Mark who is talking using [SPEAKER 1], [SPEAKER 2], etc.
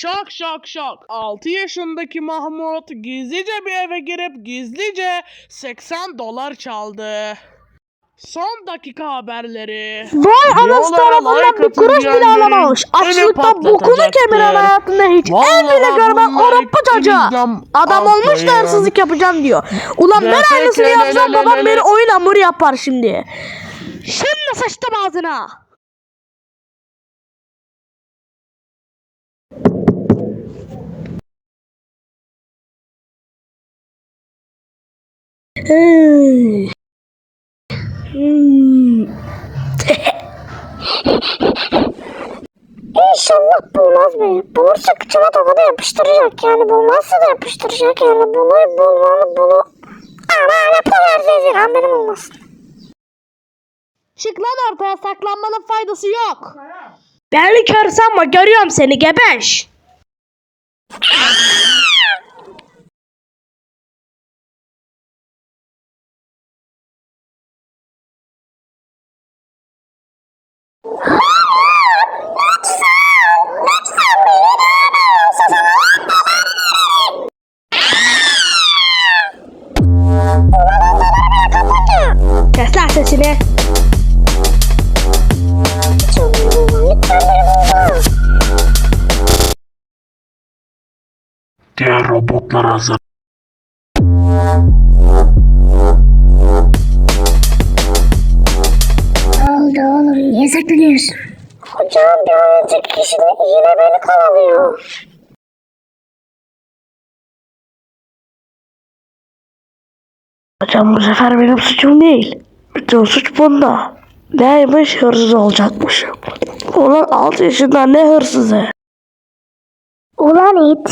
[SPEAKER 1] Şok şok şok. 6 yaşındaki Mahmut gizlice bir eve girip gizlice 80 dolar çaldı. Son dakika haberleri.
[SPEAKER 2] Vay anası tarafından bir kuruş bile alamamış.
[SPEAKER 1] beni
[SPEAKER 2] Açlıktan bokunu kemiren hayatında hiç el bile görmem o Rabbi çocuğa. Adam olmuş da hırsızlık yapacağım diyor. Ulan ben aynısını yapsam babam beni oyun hamuru yapar şimdi. Şimdi sıçtım ağzına.
[SPEAKER 3] İnşallah bulmaz be. Bulursa kıçına tokadı yapıştıracak yani. Bulmazsa da yapıştıracak yani. Bunu bulmalı bunu. Ama ne kadar zezir benim olmasın.
[SPEAKER 2] Çık lan ortaya saklanmanın faydası yok. Beni kör sanma görüyorum seni gebeş. Kes lan sesini.
[SPEAKER 4] Diğer robotlar hazır.
[SPEAKER 3] Saklanıyorsun? Hocam bir önceki kişinin yine beni kovalıyor.
[SPEAKER 2] Hocam bu sefer benim suçum değil. Bütün suç bunda. Neymiş hırsız olacakmışım. Ulan 6 yaşında ne hırsızı?
[SPEAKER 3] Ulan it.